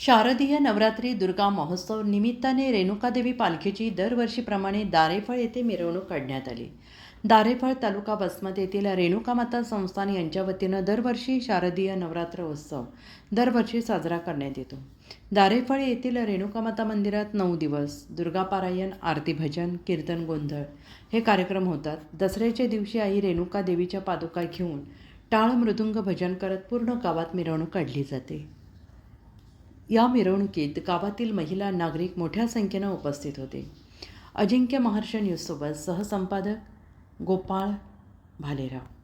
शारदीय नवरात्री दुर्गा महोत्सव निमित्ताने रेणुकादेवी पालखीची दरवर्षीप्रमाणे दारेफळ येथे मिरवणूक काढण्यात आली. दारेफळ तालुका वसमत येथील रेणुकामाता संस्थान यांच्या वतीनं दरवर्षी शारदीय नवरात्र उत्सव दरवर्षी साजरा करण्यात येतो. दारेफळ येथील रेणुकामाता मंदिरात नऊ दिवस दुर्गापारायण आरती भजन कीर्तन गोंधळ हे कार्यक्रम होतात. दसऱ्याच्या दिवशी आई रेणुका देवीच्या पादुका घेऊन टाळ मृदुंग भजन करत पूर्ण गावात मिरवणूक काढली जाते. या मिरवणुकीत गावातील महिला नागरिक मोठ्या संख्येनं उपस्थित होते. अजिंक्य महर्ष न्यूजसोबत सहसंपादक गोपाळ भालेराव.